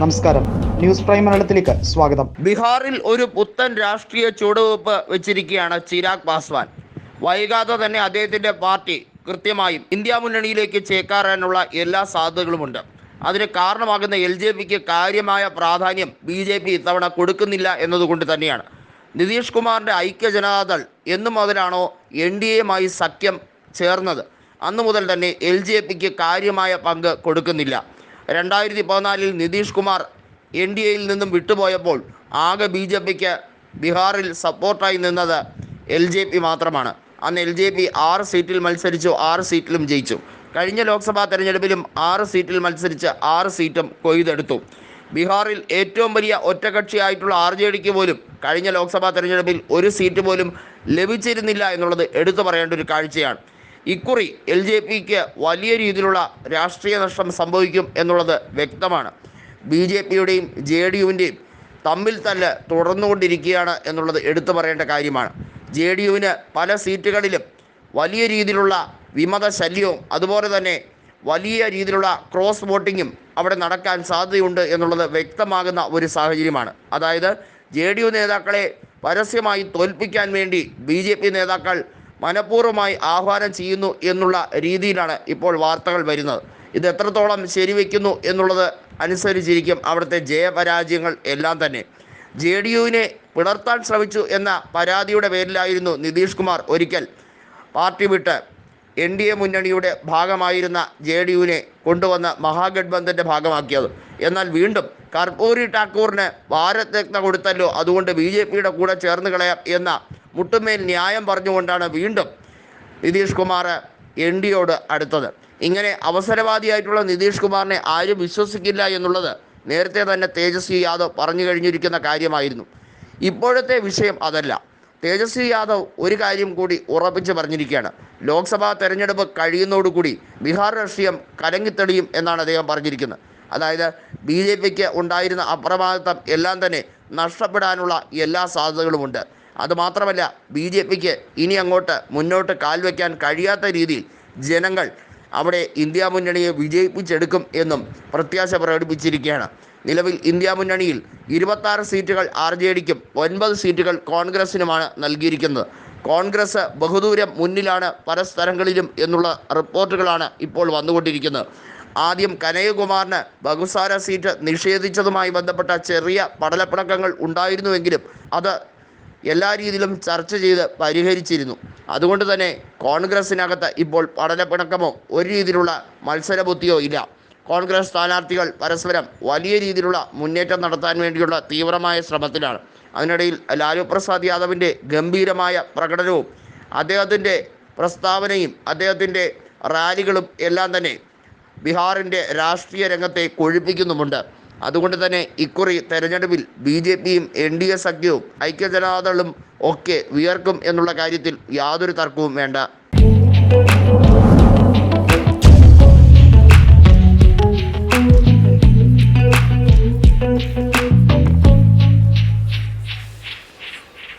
നമസ്കാരം. News prime മലയാളത്തിലേക്ക് സ്വാഗതം. ബീഹാറിൽ ഒരു പുത്തൻ രാഷ്ട്രീയ ചുവടുവെപ്പ് വെച്ചിരിക്കുകയാണ് ചിരാഗ് പാസ്വാൻ. വൈകാതെ തന്നെ അദ്ദേഹത്തിന്റെ പാർട്ടി കൃത്യമായും ഇന്ത്യ മുന്നണിയിലേക്ക് ചേക്കാറാനുള്ള എല്ലാ സാധ്യതകളുമുണ്ട്. അതിന് കാരണമാകുന്ന എൽ ജെ പിക്ക് കാര്യമായ പ്രാധാന്യം ബി ജെ പി ഇത്തവണ കൊടുക്കുന്നില്ല എന്നതുകൊണ്ട് തന്നെയാണ്. നിതീഷ് കുമാറിന്റെ ഐക്യ ജനതാദൾ എന്നു മുതലാണോ എൻ ഡി എയുമായി സഖ്യം ചേർന്നത്? അന്നു മുതൽ തന്നെ എൽ ജെ പിക്ക് കാര്യമായ പങ്ക് കൊടുക്കുന്നില്ല. രണ്ടായിരത്തി പതിനാലിൽ നിതീഷ് കുമാർ എൻ ഡി എയിൽ നിന്നും വിട്ടുപോയപ്പോൾ ആകെ ബി ജെ പിക്ക് ബീഹാറിൽ സപ്പോർട്ടായി നിന്നത് എൽ ജെ പി മാത്രമാണ്. അന്ന് എൽ ജെ പി ആറ് സീറ്റിൽ മത്സരിച്ചു ആറ് സീറ്റിലും ജയിച്ചു. കഴിഞ്ഞ ലോക്സഭാ തെരഞ്ഞെടുപ്പിലും ആറ് സീറ്റിൽ മത്സരിച്ച് ആറ് സീറ്റും കൊയ്തെടുത്തു. ബീഹാറിൽ ഏറ്റവും വലിയ ഒറ്റകക്ഷിയായിട്ടുള്ള ആർ ജെ ഡിക്ക് പോലും കഴിഞ്ഞ ലോക്സഭാ തെരഞ്ഞെടുപ്പിൽ ഒരു സീറ്റ് പോലും ലഭിച്ചിരുന്നില്ല എന്നുള്ളത് എടുത്തു പറയേണ്ട ഒരു കാഴ്ചയാണ്. ഇക്കുറി എൽ ജെ പിക്ക് വലിയ രീതിയിലുള്ള രാഷ്ട്രീയ നഷ്ടം സംഭവിക്കും എന്നുള്ളത് വ്യക്തമാണ്. ബി ജെ പിയുടെയും ജെ ഡി യുവിന്റെയും തമ്മിൽ തല്ല് തുടർന്നുകൊണ്ടിരിക്കുകയാണ് എന്നുള്ളത് എടുത്തു പറയേണ്ട കാര്യമാണ്. ജെ ഡി യുവിന് പല സീറ്റുകളിലും വലിയ രീതിയിലുള്ള വിമത ശല്യവും അതുപോലെ തന്നെ വലിയ രീതിയിലുള്ള ക്രോസ് വോട്ടിങ്ങും അവിടെ നടക്കാൻ സാധ്യതയുണ്ട് എന്നുള്ളത് വ്യക്തമാകുന്ന ഒരു സാഹചര്യമാണ്. അതായത് ജെ ഡി യു നേതാക്കളെ പരസ്യമായി തോൽപ്പിക്കാൻ വേണ്ടി ബി ജെ പി നേതാക്കൾ മനഃപൂർവമായി ആഹ്വാനം ചെയ്യുന്നു എന്നുള്ള രീതിയിലാണ് ഇപ്പോൾ വാർത്തകൾ വരുന്നത്. ഇത് എത്രത്തോളം ശരിവെക്കുന്നു എന്നുള്ളത് അനുസരിച്ചിരിക്കും അവിടുത്തെ ജയപരാജയങ്ങൾ എല്ലാം തന്നെ. ജെ ഡി യുവിനെ പിളർത്താൻ ശ്രമിച്ചു എന്ന പരാതിയുടെ പേരിലായിരുന്നു നിതീഷ് കുമാർ ഒരിക്കൽ പാർട്ടി വിട്ട് എൻ ഡി എ മുന്നണിയുടെ ഭാഗമായിരുന്ന ജെ ഡി യുവിനെ കൊണ്ടുവന്ന് മഹാഗഡ്ബന്ധന്റെ ഭാഗമാക്കിയത്. എന്നാൽ വീണ്ടും കർപ്പൂരി ഠാക്കൂറിന് ഭാരത് രത്ന കൊടുത്തല്ലോ. അതുകൊണ്ട് ബി ജെ പിയുടെ കൂടെ ചേർന്ന് കളയാം എന്ന മുട്ടുമേൽ ന്യായം പറഞ്ഞുകൊണ്ടാണ് വീണ്ടും നിതീഷ് കുമാർ എൻ ഡിയോട് അടുത്തത്. ഇങ്ങനെ അവസരവാദിയായിട്ടുള്ള നിതീഷ് കുമാറിനെ ആരും വിശ്വസിക്കില്ല എന്നുള്ളത് നേരത്തെ തന്നെ തേജസ്വി യാദവ് പറഞ്ഞു കഴിഞ്ഞിരിക്കുന്ന കാര്യമായിരുന്നു. ഇപ്പോഴത്തെ വിഷയം അതല്ല. തേജസ്വി യാദവ് ഒരു കാര്യം കൂടി ഉറപ്പിച്ച് പറഞ്ഞിരിക്കുകയാണ്. ലോക്സഭാ തെരഞ്ഞെടുപ്പ് കഴിയുന്നതോടുകൂടി ബീഹാർ രാഷ്ട്രീയം കലങ്ങിത്തെളിയും എന്നാണ് അദ്ദേഹം പറഞ്ഞിരിക്കുന്നത്. അതായത് ബി ജെ പിക്ക് ഉണ്ടായിരുന്ന അപ്രമാദിത്വം എല്ലാം തന്നെ നഷ്ടപ്പെടാനുള്ള എല്ലാ സാധ്യതകളുമുണ്ട്. അതുമാത്രമല്ല ബി ജെ പിക്ക് ഇനി അങ്ങോട്ട് മുന്നോട്ട് കാൽവെക്കാൻ കഴിയാത്ത രീതിയിൽ ജനങ്ങൾ അവിടെ ഇന്ത്യ മുന്നണിയെ വിജയിപ്പിച്ചെടുക്കും എന്നും പ്രത്യാശ പ്രകടിപ്പിച്ചിരിക്കുകയാണ്. നിലവിൽ ഇന്ത്യ മുന്നണിയിൽ ഇരുപത്താറ് സീറ്റുകൾ ആർ ജെ ഡിക്കും ഒൻപത് സീറ്റുകൾ കോൺഗ്രസിനുമാണ് നൽകിയിരിക്കുന്നത്. കോൺഗ്രസ് ബഹുദൂരം മുന്നിലാണ് പല സ്ഥലങ്ങളിലും എന്നുള്ള റിപ്പോർട്ടുകളാണ് ഇപ്പോൾ വന്നുകൊണ്ടിരിക്കുന്നത്. ആദ്യം കനയ്യകുമാറിന് ബഹുസാര സീറ്റ് നിഷേധിച്ചതുമായി ബന്ധപ്പെട്ട ചെറിയ പടലപ്പിണക്കങ്ങൾ ഉണ്ടായിരുന്നുവെങ്കിലും അത് എല്ലാ രീതിയിലും ചർച്ച ചെയ്ത് പരിഹരിച്ചിരുന്നു. അതുകൊണ്ട് തന്നെ കോൺഗ്രസിനകത്ത് ഇപ്പോൾ പഠനപ്പിണക്കമോ ഒരു രീതിയിലുള്ള മത്സരബുദ്ധിയോ ഇല്ല. കോൺഗ്രസ് സ്ഥാനാർത്ഥികൾ പരസ്പരം വലിയ രീതിയിലുള്ള മുന്നേറ്റം നടത്താൻ വേണ്ടിയുള്ള തീവ്രമായ ശ്രമത്തിലാണ്. അതിനിടയിൽ ലാലു പ്രസാദ് യാദവിന്റെ ഗംഭീരമായ പ്രകടനവും അദ്ദേഹത്തിന്റെ പ്രസ്താവനയും അദ്ദേഹത്തിന്റെ റാലികളും എല്ലാം തന്നെ ബീഹാറിന്റെ രാഷ്ട്രീയ രംഗത്തെ കൊഴിപ്പിക്കുന്നുമുണ്ട്. അതുകൊണ്ട് തന്നെ ഇക്കുറി തെരഞ്ഞെടുപ്പിൽ ബി ജെ പിയും എൻ ഡി എ സഖ്യവും ഐക്യജനതാദളും ഒക്കെ വിയർക്കും എന്നുള്ള കാര്യത്തിൽ യാതൊരു തർക്കവും വേണ്ട.